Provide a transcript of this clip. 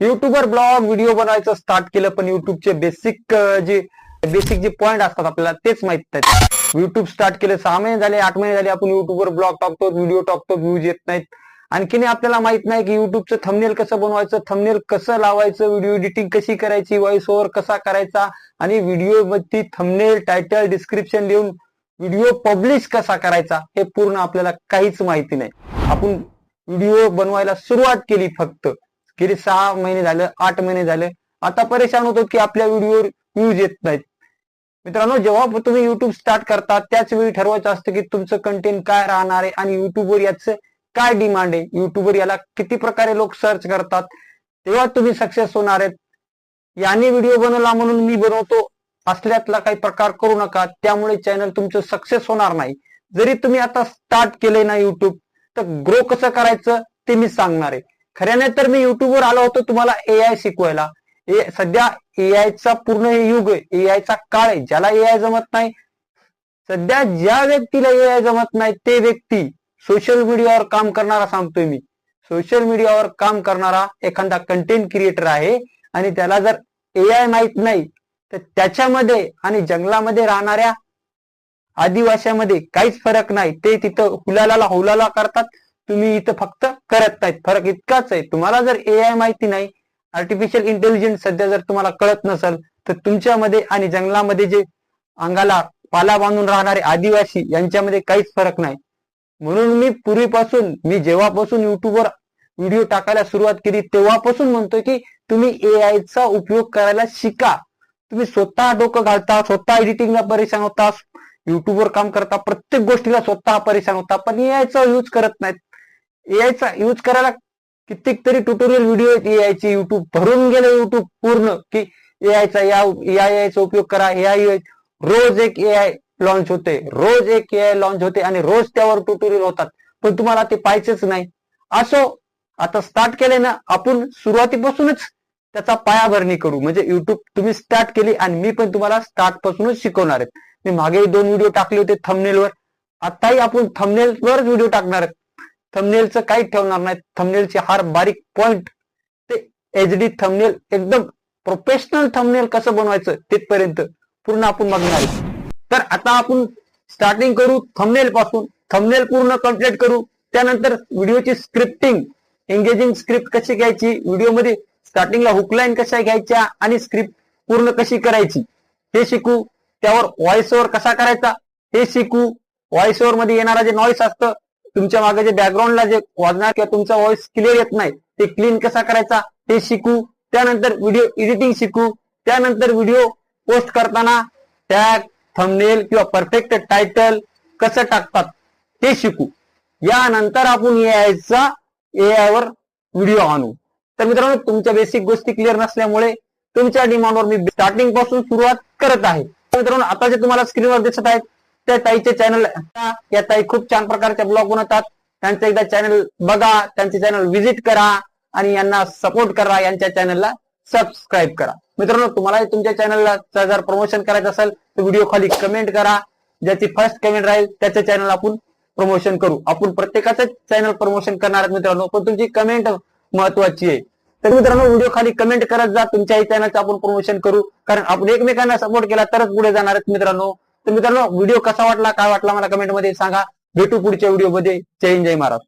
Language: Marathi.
युट्यूबवर ब्लॉग व्हिडिओ बनवायचं स्टार्ट केलं पण युट्यूबचे बेसिक जे बेसिक जे पॉईंट असतात आपल्याला तेच माहीत आहेत युट्यूब स्टार्ट केलं सहा महिने झाले आठ महिने झाले आपण युट्यूबवर ब्लॉग टाकतो व्हिडिओ टाकतो व्ह्यूज येत नाहीत. आणखीन आपल्याला माहीत नाही की युट्यूबचं थंबनेल कसं बनवायचं थंबनेल कसं लावायचं व्हिडिओ एडिटिंग कशी करायची व्हॉइस ओव्हर कसा करायचा आणि व्हिडिओमध्ये थंबनेल टायटल डिस्क्रिप्शन देऊन व्हिडिओ पब्लिश कसा करायचा हे पूर्ण आपल्याला काहीच माहिती नाही. आपण व्हिडिओ बनवायला सुरुवात केली फक्त. गेले सहा महिने झालं आठ महिने झाले. आता परेशान होतो की आपल्या व्हिडिओवर व्ह्यूज येत नाहीत. मित्रांनो जेव्हा तुम्ही युट्यूब स्टार्ट करता त्याच वेळी ठरवायचं असतं की तुमचं कंटेंट काय राहणार आहे आणि युट्यूबवर याचं काय डिमांड आहे? युट्यूबवर याला किती प्रकारे लोक सर्च करतात? तेव्हा तुम्ही सक्सेस होणार आहेत. याने व्हिडिओ बनवला म्हणून मी बनवतो. असल्यातला काही प्रकार करू नका. त्यामुळे चॅनल तुमचं सक्सेस होणार नाही. जरी तुम्ही आता स्टार्ट केले ना युट्यूब तर ग्रो कसं करायचं ते मी सांगणार आहे. खऱ्याने तर मी युट्यूबवर आलो होतो तुम्हाला एआय शिकवायला. ए सध्या एआयचा पूर्ण युग आहे. एआयचा काळ आहे. ज्याला एआय जमत नाही सध्या ज्या व्यक्तीला एआय जमत नाही ते व्यक्ती सोशल मीडियावर काम करणारा सांगतोय मी. सोशल मीडियावर काम करणारा एखादा कंटेंट क्रिएटर आहे आणि त्याला जर एआय माहीत नाही तर त्याच्यामध्ये आणि जंगलामध्ये राहणाऱ्या आदिवाशामध्ये काहीच फरक नाही. ते तिथं हुलाला हुलाला करतात. तुम्ही इथं फक्त करत नाहीत. फरक इतकाच आहे. तुम्हाला जर ए आय माहिती नाही आर्टिफिशियल इंटेलिजन्स सध्या जर तुम्हाला कळत नसेल तर तुमच्यामध्ये आणि जंगलामध्ये जे अंगाला पाला बांधून राहणारे आदिवासी यांच्यामध्ये काहीच फरक नाही. म्हणून मी पूर्वीपासून मी जेव्हापासून युट्यूबवर व्हिडिओ टाकायला सुरुवात केली तेव्हापासून म्हणतोय की तुम्ही ए चा उपयोग करायला शिका. तुम्ही स्वतः डोकं घालता स्वतः एडिटिंगला परेशान होता युट्यूबवर काम करता प्रत्येक गोष्टीला स्वतः परेशान होता पण ए चा यूज करत नाहीत. एआयचा यूज करायला कित्येक तरी ट्युटोरियल व्हिडिओ यायचे युट्यूब भरून गेले युट्यूब पूर्ण की एआयचा या एआयचा उपयोग करा एआय रोज एक एआय लॉन्च होते. रोज एक एआय लॉन्च होते आणि रोज त्यावर ट्युटोरियल होतात. पण तुम्हाला ते पाहिजेच नाही. असो आता स्टार्ट केले ना आपण सुरुवातीपासूनच त्याचा पायाभरणी करू. म्हणजे युट्यूब तुम्ही स्टार्ट केली आणि मी पण तुम्हाला स्टार्ट पासूनच शिकवणार आहेत मी मागे दोन व्हिडिओ टाकले होते थंबनेलवर आताही आपण थंबनेलवरच व्हिडिओ टाकणार आहेत थंबनेलचं काही ठेवणार नाही थंबनेलचे हार बारीक पॉइंट ते एच डी थंबनेल एकदम प्रोफेशनल थंबनेल कसं बनवायचं तिथपर्यंत पूर्ण आपण बघणार तर आता आपण स्टार्टिंग करू थंबनेल पासून. थंबनेल पूर्ण कंप्लीट करू. त्यानंतर व्हिडिओची स्क्रिप्टिंग एंगेजिंग स्क्रिप्ट कशी घ्यायची? व्हिडिओमध्ये स्टार्टिंगला हुकलाईन कशा घ्यायच्या? आणि स्क्रिप्ट पूर्ण कशी करायची? हे शिकू. त्यावर व्हॉइस ओव्हर कसा करायचा? हे शिकू. व्हॉइस ओव्हरमध्ये येणारा जे नॉईस असतं तुमच्या मागे जे बॅकग्राऊंडला जे वाजणार किंवा तुमचा व्हॉइस क्लिअर येत नाही ते क्लीन कसा करायचा ते शिकू. त्यानंतर व्हिडिओ एडिटिंग शिकू. त्यानंतर व्हिडिओ पोस्ट करताना टॅग थंबनेल किंवा परफेक्ट टायटल कसं टाकतात ते शिकू. यानंतर आपण एआयचा एआय वर व्हिडिओ आणू. तर मित्रांनो तुमच्या बेसिक गोष्टी क्लिअर नसल्यामुळे तुमच्या डिमांडवर मी स्टार्टिंगपासून सुरुवात करत आहे. मित्रांनो आता जे तुम्हाला स्क्रीनवर दिसत आहेत त्या ताईचे चॅनल या ताई खूप छान प्रकारचे ब्लॉग बनवतात. त्यांचं एकदा चॅनल बघा त्यांचे चॅनल व्हिजिट करा आणि यांना सपोर्ट करा यांच्या चॅनलला सबस्क्राईब करा. मित्रांनो तुम्हाला तुमच्या चॅनलला जर प्रमोशन करायचं असेल तर व्हिडिओ खाली कमेंट करा. ज्याची फर्स्ट कमेंट राहील त्याचं चॅनल आपण प्रमोशन करू. आपण प्रत्येकाचं चॅनल प्रमोशन करणार मित्रांनो पण तुमची कमेंट महत्वाची आहे. तर मित्रांनो व्हिडिओ खाली कमेंट करत जा. तुमच्याही चॅनलचं आपण प्रमोशन करू. कारण आपण एकमेकांना सपोर्ट केला तरच पुढे जाणार आहेत मित्रांनो. तर मित्रांनो व्हिडिओ कसा वाटला काय वाटला मला कमेंटमध्ये सांगा. भेटू पुढच्या व्हिडिओमध्ये. जय हिंद जय महाराज